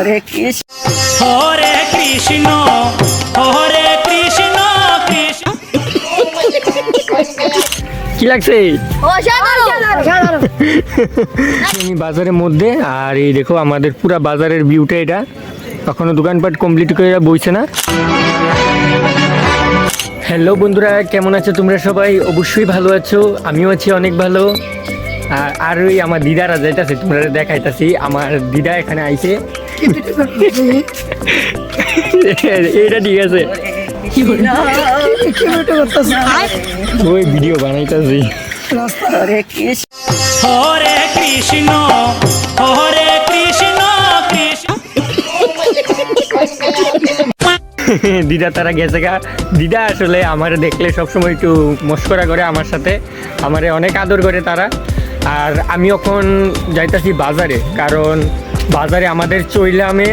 হরে কৃষ্ণ। হরে কৃষ্ণ হরে কৃষ্ণ কৃষ্ণ। কি লাগছে? আমি বাজারের মধ্যে আর এই দেখো আমাদের পুরা বাজারের ভিউটা এটা। এখনও দোকানপাট কমপ্লিট করে বইছে না। হ্যালো বন্ধুরা কেমন আছো তোমরা সবাই? অবশ্যই ভালো আছো আমিও আছি অনেক ভালো। আর আর ওই আমার দিদারা যাইতাছে তোমরা দেখাইতাছি আমার দিদা এখানে আইছে। এটা ঠিক আছে। ওই ভিডিও বানাইতাছি। হরে কৃষ্ণ। হরে কৃষ্ণ হরে কৃষ্ণ কৃষ্ণ। দিদা তারা গেছে গা। দিদা আসলে আমার দেখলে সবসময় একটু মস্করা করে আমার সাথে। আমারে অনেক আদর করে তারা। আর আমি এখন যাইতাছি বাজারে, কারণ বাজারে আমাদের চৈলামে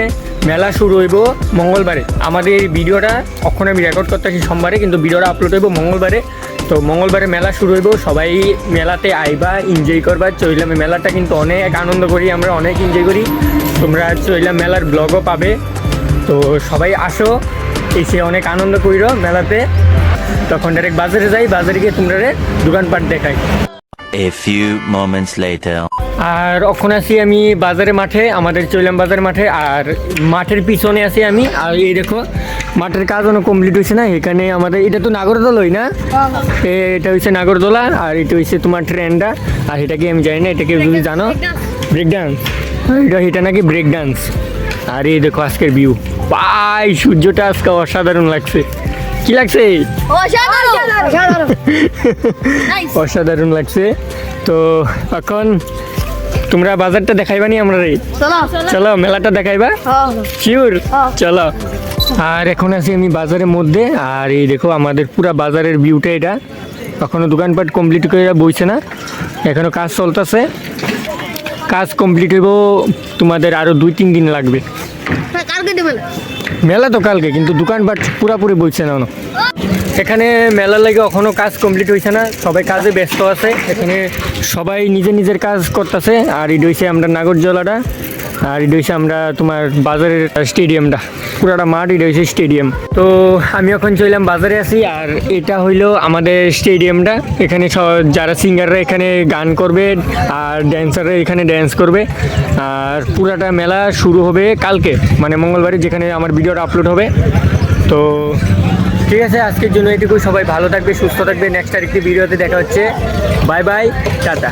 মেলা শুরু হইব মঙ্গলবারে। আমাদের এই ভিডিওটা এখন আমি রেকর্ড করতেছি সোমবারে, কিন্তু ভিডিওটা আপলোড হইব মঙ্গলবারে। তো মঙ্গলবারে মেলা শুরু হইব, সবাই মেলাতে আইবা এনজয় করবা। চৈলামে মেলাটা কিন্তু অনেক আনন্দ করি, আমরা অনেক এনজয় করি। তোমরা চৈলাম মেলার ব্লগও পাবে। তো সবাই আসো, এসে অনেক আনন্দ করির মেলাতে। তখন ডাইরেক্ট বাজারে যাই, বাজারে গিয়ে তোমরা দোকানপাট দেখাই। A few moments later. আর এখন আছি আমি বাজারে মাঠে, আমাদের চৈলাম বাজার মাঠে, আর মাঠের পিছনে আছি আমি। আর এই দেখো, মাঠের কাজ অনেক কমপ্লিট হয়েছে না, এখানে আমাদের এটা তো নাগরদোলাই না? এটা হচ্ছে নাগরদোলা, আর এটা হচ্ছে তোমার ট্রেনটা। আর এটাকে আমি জানি না এটাকে যদি জানো? ব্রেক ডান্স এটা এটা নাকি ব্রেক ডান্স আর এই দেখো আজকের ভিউ পাই সূর্যটা আজকে অসাধারণ লাগছে। কি লাগছে? অসাধারণ। লাগছে। তো এখন তোমরা বাজারটা দেখাইবা নি আমরা রে? চলো। মেলাটা দেখাইবা? শিওর চলো। আর এখন আছি আমি বাজারের মধ্যে। আর এই দেখো আমাদের পুরা বাজারের ভিউটা এটা। এখনও দোকানপাট কমপ্লিট করে বইছে না। এখনও কাজ চলতেছে। কাজ কমপ্লিট হইব তোমাদের আরও দুই তিন দিন লাগবে। মেলা তো কালকে, কিন্তু দোকানপাট পুরাপুরি বইছে না এখানে মেলার লাগে এখনও কাজ কমপ্লিট হয়েছে না, সবাই কাজে ব্যস্ত আছে। এখানে সবাই নিজের নিজের কাজ করতেছে, আর এটা হয়েছে আমরা নাগরজলাটা। আর এটা হয়েছে আমরা তোমার বাজারের স্টেডিয়ামটা। পুরাটা মাঠ, এটা হয়েছে স্টেডিয়াম। তো আমি এখন চললাম বাজারে আছি, আর এটা হইল আমাদের স্টেডিয়ামটা। এখানে যারা সিঙ্গাররা এখানে গান করবে, আর ড্যান্সাররা এখানে ড্যান্স করবে। আর পুরাটা মেলা শুরু হবে কালকে মানে মঙ্গলবারে, যেখানে আমার ভিডিওটা আপলোড হবে। তো ঠিক আছে, আজকের জন্য এটুকু। সবাই ভালো থাকবে, সুস্থ থাকবে। নেক্সট আরেকটি ভিডিওতে দেখা হচ্ছে। Bye bye tata.